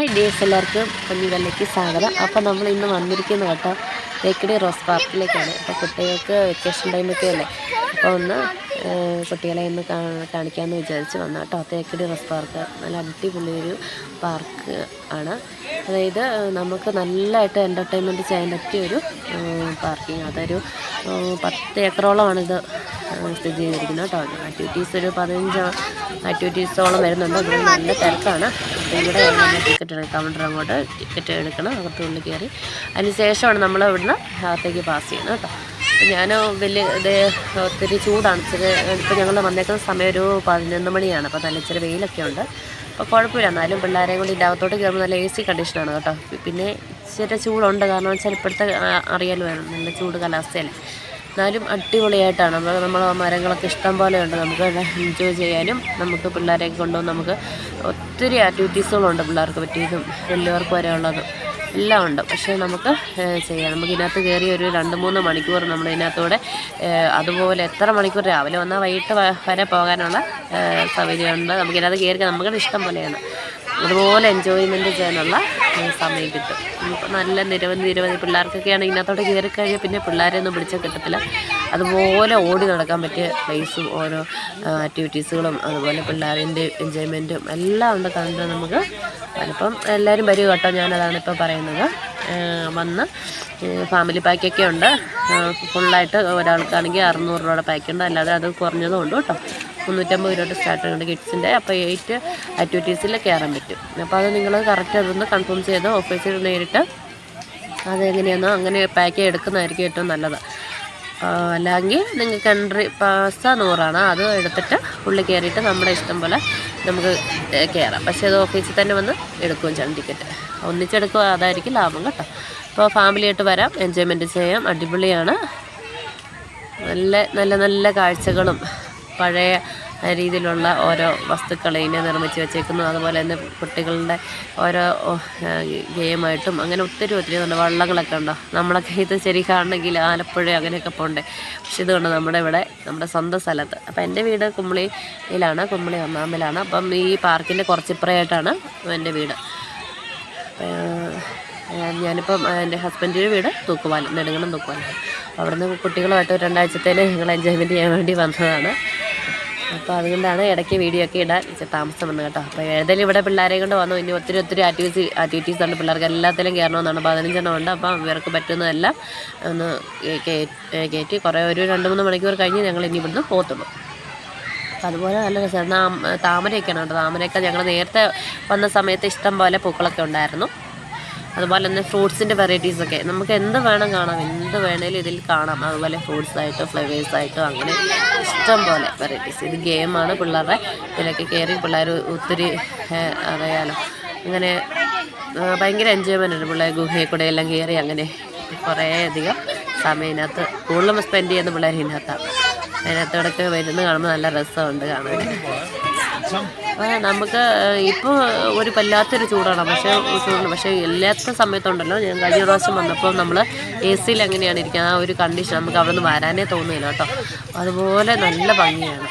Hi days എല്ലാവർക്കും കുഞ്ഞുകളിലേക്ക് സ്വാഗതം. അപ്പോൾ നമ്മൾ ഇന്ന് വന്നിരിക്കുന്ന കേട്ടോ തേക്കടി റോസ് പാർക്കിലേക്കാണ്. അപ്പോൾ കുട്ടികൾക്ക് വെക്കേഷൻ ടൈമൊക്കെ അല്ലേ? അപ്പോൾ ഒന്ന് കുട്ടികളെ ഒന്ന് കാണിക്കാമെന്ന് വിചാരിച്ച് വന്നു കേട്ടോ. Thekkady rose park. നല്ല അടിപൊളി ഒരു പാർക്ക് ആണ്. അതായത് നമുക്ക് നല്ലതായിട്ട് എന്റർടൈൻമെന്റ് ചെയ്യാൻ പറ്റിയ ഒരു പാർക്കിങ് അതൊരു പത്ത് ഏക്കറോളമാണിത് സ്ഥിതി ചെയ്തിരിക്കുന്നത് കേട്ടോ. ആക്ടിവിറ്റീസ് ഒരു പതിനഞ്ച് ആക്ടിവിറ്റീസോളം വരുന്നുണ്ട്. ഇവിടെ നല്ല തിരക്കാണ്. ഇവിടെ ടിക്കറ്റ് കൗണ്ടർ അങ്ങോട്ട് ടിക്കറ്റ് എടുക്കണം. അകത്തുള്ളിൽ കയറി. അതിന് ശേഷമാണ് നമ്മൾ അവിടുന്ന് അകത്തേക്ക് പാസ് ചെയ്യുന്നത് കേട്ടോ. ഞാൻ വലിയ ഇത് ഒത്തിരി ചൂടാണ്. ഇച്ചിരി ഇപ്പോൾ ഞങ്ങൾ വന്നേക്കുന്ന സമയം ഒരു പതിനൊന്ന് മണിയാണ്. അപ്പോൾ നല്ല ഇച്ചിരി വെയിലൊക്കെ ഉണ്ട്. അപ്പോൾ കുഴപ്പമില്ല. എന്നാലും പിള്ളേരെയും കൂടി ഇതിന്റെ അകത്തോട്ട് കയറുമ്പോൾ നല്ല എ സി കണ്ടീഷനാണ് കേട്ടോ. പിന്നെ ഇച്ചിരി ചൂടുണ്ട്. കാരണം വെച്ചാൽ ഇപ്പോഴത്തെ അറിയാലോ വേണം നല്ല ചൂട് കാലാവസ്ഥയല്ലേ. എന്നാലും അടിപൊളിയായിട്ടാണ്. നമ്മൾ മരങ്ങളൊക്കെ ഇഷ്ടം പോലെ ഉണ്ട്. നമുക്ക് എൻജോയ് ചെയ്യാനും നമുക്ക് പിള്ളേരെയൊക്കെ കൊണ്ടുപോകും നമുക്ക് ഒത്തിരി ആക്ടിവിറ്റീസുകളുണ്ട് പിള്ളേർക്ക് പറ്റിയതും വലിയവർക്ക് വരെ ഉള്ളതും എല്ലാം ഉണ്ട്. പക്ഷേ നമുക്ക് ചെയ്യാം. നമുക്ക് ഇതിനകത്ത് കയറി ഒരു രണ്ട് മൂന്ന് മണിക്കൂർ നമ്മൾ ഇതിനകത്തൂടെ അതുപോലെ എത്ര മണിക്കൂർ രാവിലെ വന്നാൽ വൈകിട്ട് വരെ പോകാനുള്ള സൗകര്യമുണ്ട്. നമുക്ക് ഇതിനകത്ത് കയറി നമുക്ക് ഇഷ്ടം പോലെയാണ്. അതുപോലെ എൻജോയ്മെന്റ് ചെയ്യാനുള്ള സമയം കിട്ടും. ഇപ്പം നല്ല നിരവധി നിരവധി പിള്ളേർക്കൊക്കെയാണ് ഇതിനകത്തോട്ട് കയറി കഴിഞ്ഞാൽ പിന്നെ പിള്ളേരെ ഒന്നും പിടിച്ചാൽ കിട്ടത്തില്ല. അതുപോലെ ഓടി നടക്കാൻ പറ്റിയ പ്ലേസും ഓരോ ആക്ടിവിറ്റീസുകളും അതുപോലെ പിള്ളേരിന്റെ എൻജോയ്മെന്റും എല്ലാം ഉണ്ട് കണ്ട് നമുക്ക് അതിപ്പം എല്ലാവരും വരും കേട്ടോ. ഞാനതാണ് ഇപ്പോൾ പറയുന്നത്. വന്ന് ഫാമിലി പാക്കൊക്കെ ഉണ്ട്. ഫുള്ളായിട്ട് ഒരാൾക്കാണെങ്കിൽ അറുന്നൂറ് രൂപയുടെ പാക്കുണ്ട് അല്ലാതെ അത് കുറഞ്ഞതും ഉണ്ട് കേട്ടോ. മുന്നൂറ്റമ്പത് രൂപ സ്റ്റാർട്ട് ഉണ്ട് കിഡ്സിന്റെ അപ്പോൾ എയ്റ്റ് ആക്ടിവിറ്റീസിൽ കയറാൻ പറ്റും. അപ്പോൾ അത് നിങ്ങൾ കറക്റ്റ് അതൊന്ന് കൺഫേം ചെയ്ത് ഓഫീസിൽ നേരിട്ട് അതെങ്ങനെയാണോ അങ്ങനെ പാക്ക് എടുക്കുന്നതായിരിക്കും ഏറ്റവും നല്ലത്. അല്ലെങ്കിൽ നിങ്ങൾക്ക് എൻട്രി പാസ് നൂറാണ്. അത് എടുത്തിട്ട് ഉള്ളിൽ കയറിയിട്ട് നമ്മുടെ ഇഷ്ടം പോലെ നമുക്ക് കയറാം പക്ഷേ അത് ഓഫീസിൽ തന്നെ വന്ന് എടുക്കുകയും ചെയ്യണം ടിക്കറ്റ്. ഒന്നിച്ചെടുക്കുക അതായിരിക്കും ലാഭം കേട്ടോ. അപ്പോൾ ഫാമിലിയായിട്ട് വരാം എൻജോയ്മെന്റ് ചെയ്യാം അടിപൊളിയാണ്. നല്ല നല്ല നല്ല കാഴ്ചകളും പഴയ രീതിയിലുള്ള ഓരോ വസ്തുക്കൾ ഇതിനെ നിർമ്മിച്ച് വെച്ചേക്കുന്നു. അതുപോലെ തന്നെ കുട്ടികളുടെ ഓരോ ഗെയിമായിട്ടും അങ്ങനെ ഒത്തിരി ഒത്തിരി നല്ല വള്ളങ്ങളൊക്കെ ഉണ്ടോ? നമ്മളൊക്കെ ഇത് ശരി കാണണമെങ്കിൽ ആലപ്പുഴ അങ്ങനെയൊക്കെ പോകണ്ടേ പക്ഷെ ഇതുകൊണ്ട് നമ്മുടെ ഇവിടെ നമ്മുടെ സ്വന്തം സ്ഥലത്ത്. അപ്പോൾ എന്റെ വീട് കുമ്പളിയിലാണ് കുമ്പളി ഒന്നാമ്പിലാണ്. അപ്പം ഈ പാർക്കിന്റെ കുറച്ചിപ്പുറയായിട്ടാണ് എന്റെ വീട്. ഞാനിപ്പം എന്റെ ഹസ്ബൻഡിന്റെ വീട് തൂക്കുവാലം നെടുങ്കണം തൂക്കുവാലം അവിടുന്ന് കുട്ടികളുമായിട്ട് രണ്ടാഴ്ചത്തേന് ഞങ്ങൾ എൻജോയ്മെന്റ് ചെയ്യാൻ വേണ്ടി വന്നതാണ്. അപ്പോൾ അതുകൊണ്ടാണ് ഇടയ്ക്ക് വീഡിയോ ഒക്കെ ഇടാൻ താമസം വന്നത് കേട്ടോ. അപ്പോൾ ഏതായാലും ഇവിടെ പിള്ളേരെ കൊണ്ട് വന്നു. ഇനി ഒത്തിരി ഒത്തിരി ആക്ടിവിറ്റി ആക്ടിവിറ്റീസ് ഉണ്ട്. പിള്ളേർക്ക് എല്ലാത്തിലും കയറണമെന്നാണ് പതിനഞ്ചെണ്ണം ഉണ്ട്. അപ്പം ഇവർക്ക് പറ്റുന്നതല്ല ഒന്ന് കയറ്റി കുറേ ഒരു രണ്ട് മൂന്ന് മണിക്കൂർ കഴിഞ്ഞ് ഞങ്ങൾ ഇനി ഇവിടുന്ന് പോകത്തുള്ളൂ അപ്പം അതുപോലെ നല്ല രസമാണ്. താമരയൊക്കെയാണ് കേട്ടോ. താമരയൊക്കെ ഞങ്ങൾ നേരത്തെ വന്ന സമയത്ത് ഇഷ്ടം പോലെ പൂക്കളൊക്കെ ഉണ്ടായിരുന്നു. അതുപോലെ തന്നെ ഫ്രൂട്ട്സിന്റെ വെറൈറ്റീസൊക്കെ നമുക്ക് എന്ത് വേണം കാണാം എന്ത് വേണേലും ഇതിൽ കാണാം. അതുപോലെ ഫ്രൂട്ട്സ് ആയിട്ടോ ഫ്ലേവേഴ്സ് ആയിട്ടോ അങ്ങനെ ഇഷ്ടം പോലെ വെറൈറ്റീസ് ഇത് ഗെയിമാണ് പിള്ളേരുടെ ഇതിലൊക്കെ കയറി പിള്ളേർ ഒത്തിരി അറിയാലോ. അങ്ങനെ ഭയങ്കര എൻജോയ്മെന്റ് ഉണ്ട്. പിള്ളേർ ഗുഹയിൽ കൂടെ എല്ലാം കയറി അങ്ങനെ കുറേ അധികം സമയം ഇതിനകത്ത് കൂടുതലും സ്പെൻഡ് ചെയ്യുന്ന പിള്ളേർ ഇതിനകത്താണ്. അതിനകത്തോടൊക്കെ വരുന്ന കാണുമ്പോൾ നല്ല രസമുണ്ട് കാണാൻ. നമുക്ക് ഇപ്പോൾ ഒരു വല്ലാത്തൊരു ചൂടാണ്. പക്ഷേ ചൂടാണ് പക്ഷേ എല്ലാത്ത സമയത്തുണ്ടല്ലോ. ഞാൻ കഴിഞ്ഞ പ്രാവശ്യം വന്നപ്പോൾ നമ്മൾ എ സിയിൽ എങ്ങനെയാണ് ഇരിക്കുക ആ ഒരു കണ്ടീഷൻ നമുക്ക് അവിടെ നിന്ന് വരാനേ തോന്നുന്നില്ല കേട്ടോ. അതുപോലെ നല്ല ഭംഗിയാണ്.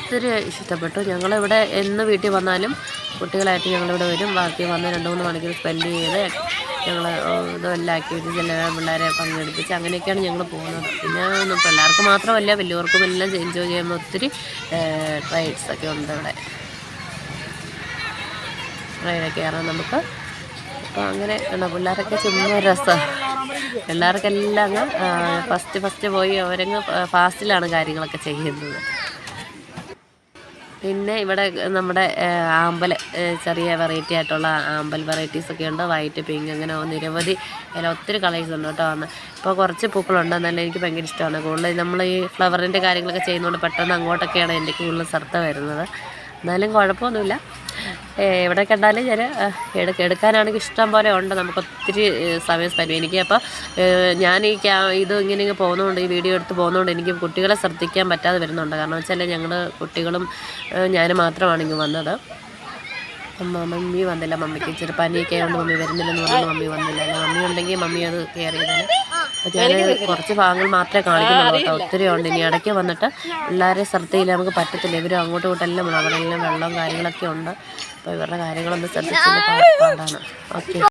ഒത്തിരി ഇഷ്ടപ്പെട്ടു. ഞങ്ങളിവിടെ എന്ന് വീട്ടിൽ വന്നാലും കുട്ടികളായിട്ട് ഞങ്ങളിവിടെ വരും. ബാക്കി വന്ന് രണ്ട് മൂന്ന് മണിക്കൂർ സ്പെൻഡ് ചെയ്ത് ഞങ്ങൾ ഇതെല്ലാം ആക്ടിവിറ്റീസ് എല്ലാം പിള്ളേരെ പങ്കെടുപ്പിച്ച് അങ്ങനെയൊക്കെയാണ് ഞങ്ങൾ പോകുന്നത്. പിന്നെ പിള്ളേർക്ക് മാത്രമല്ല വലിയവർക്കും എല്ലാം എൻജോയ് ചെയ്യുന്ന ഒത്തിരി റൈഡ്സ് ഒക്കെ ഉണ്ട് ഇവിടെ. റൈഡൊക്കെ ആണ് നമുക്ക്. അപ്പോൾ അങ്ങനെ ഉണ്ട് പിള്ളേരൊക്കെ ചുമ്മാ രസമാണ് പിള്ളേർക്കെല്ലാം അങ്ങ് ഫസ്റ്റ് ഫസ്റ്റ് പോയി അവരങ്ങ് ഫാസ്റ്റിലാണ് കാര്യങ്ങളൊക്കെ ചെയ്യുന്നത്. പിന്നെ ഇവിടെ നമ്മുടെ ആമ്പൽ ചെറിയ വെറൈറ്റി ആയിട്ടുള്ള ആമ്പൽ വെറൈറ്റീസ് ഒക്കെ ഉണ്ട്. വൈറ്റ് പിങ്ക് അങ്ങനെ നിരവധി അതിൽ ഒത്തിരി കളേഴ്സ് ഉണ്ട് കേട്ടോ. വന്ന് ഇപ്പോൾ കുറച്ച് പൂക്കളുണ്ട്. നല്ല എനിക്ക് ഭയങ്കര ഇഷ്ടമാണ്. കൂടുതൽ നമ്മൾ ഈ ഫ്ലവറിന്റെ കാര്യങ്ങളൊക്കെ ചെയ്യുന്നതുകൊണ്ട് പെട്ടെന്ന് അങ്ങോട്ടൊക്കെയാണ് എന്റെ കൂടുതൽ ശ്രദ്ധ വരുന്നത്. എന്നാലും കുഴപ്പമൊന്നുമില്ല. എവിടെ കണ്ടാലും ഞാൻ എടുക്ക എടുക്കാനാണെങ്കിൽ ഇഷ്ടം പോലെ ഉണ്ട്. നമുക്ക് ഒത്തിരി സമയം സ്പെൻഡ് എനിക്ക് അപ്പോൾ ഞാൻ ഈ ക്യാ ഇത് ഇങ്ങനെ ഇങ്ങനെ പോകുന്നതുകൊണ്ട് ഈ വീഡിയോ എടുത്ത് പോകുന്നതുകൊണ്ട് എനിക്ക് കുട്ടികളെ ശ്രദ്ധിക്കാൻ പറ്റാതെ വരുന്നുണ്ട്. കാരണം വെച്ചാൽ ഞങ്ങൾ കുട്ടികളും ഞാൻ മാത്രമാണ് ഇങ്ങ് വന്നത്. മമ്മി വന്നില്ല. മമ്മിക്ക് ഇച്ചിരി പനിയൊക്കെ ആയതുകൊണ്ട് മമ്മി വരുന്നില്ലെന്ന് പറഞ്ഞു. മമ്മി വന്നില്ല. മമ്മി ഉണ്ടെങ്കിൽ മമ്മി അത് കെയർ ചെയ്തേനെ അപ്പോൾ ഞാൻ കുറച്ച് ഭാഗങ്ങൾ മാത്രമേ കാണിക്കുന്നുള്ളൂ കേട്ടോ. ഒത്തിരി ഉണ്ട്. ഇനി ഇടയ്ക്ക് വന്നിട്ട് പിള്ളേരെ ശ്രദ്ധയില്ല നമുക്ക് പറ്റത്തില്ല. ഇവരും അങ്ങോട്ടും ഇങ്ങോട്ടെല്ലാം അവിടെ എല്ലാം വെള്ളവും കാര്യങ്ങളൊക്കെ ഉണ്ട്. അപ്പോൾ ഇവരുടെ കാര്യങ്ങളൊന്നും ശ്രദ്ധിച്ചില്ല പാടാണ്. ഓക്കെ.